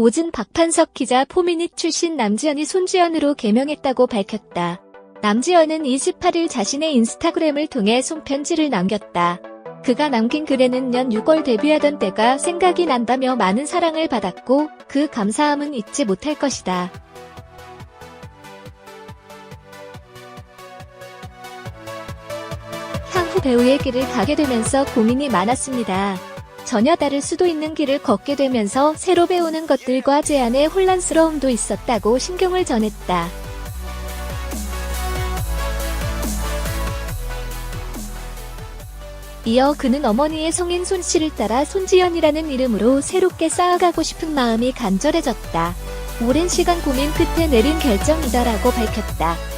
오진 박판석 기자 포미닛 출신 남지연이 손지연으로 개명했다고 밝혔다. 남지연은 28일 자신의 인스타그램을 통해 손편지를 남겼다. 그가 남긴 글에는 년 6월 데뷔하던 때가 생각이 난다며 많은 사랑을 받았고 그 감사함은 잊지 못할 것이다. 향후 배우의 길을 가게 되면서 고민이 많았습니다. 전혀 다를 수도 있는 길을 걷게 되면서 새로 배우는 것들과 제안에 혼란스러움도 있었다고 신경을 전했다. 이어 그는 어머니의 성인 손씨를 따라 손지연이라는 이름으로 새롭게 쌓아가고 싶은 마음이 간절해졌다. 오랜 시간 고민 끝에 내린 결정이다라고 밝혔다.